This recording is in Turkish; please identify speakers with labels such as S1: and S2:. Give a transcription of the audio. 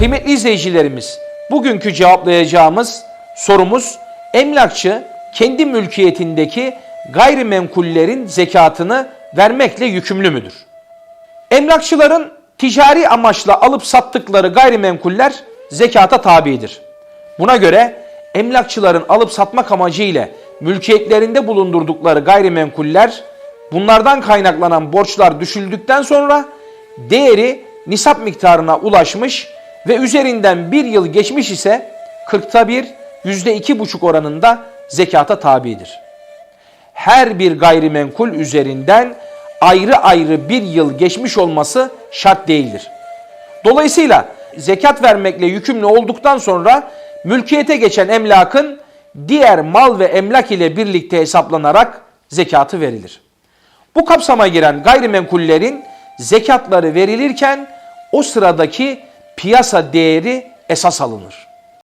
S1: Kıymetli izleyicilerimiz, bugünkü cevaplayacağımız sorumuz emlakçı kendi mülkiyetindeki gayrimenkullerin zekatını vermekle yükümlü müdür? Emlakçıların ticari amaçla alıp sattıkları gayrimenkuller zekata tabidir. Buna göre emlakçıların alıp satmak amacıyla mülkiyetlerinde bulundurdukları gayrimenkuller bunlardan kaynaklanan borçlar düşüldükten sonra değeri nisap miktarına ulaşmış ve üzerinden bir yıl geçmiş ise 40'ta bir %2,5 oranında zekata tabidir her bir gayrimenkul üzerinden ayrı ayrı bir yıl geçmiş olması şart değildir. Dolayısıyla zekat vermekle yükümlü olduktan sonra mülkiyete geçen emlakın diğer mal ve emlak ile birlikte hesaplanarak zekatı verilir. Bu kapsama giren gayrimenkullerin zekatları verilirken o sıradaki piyasa değeri esas alınır.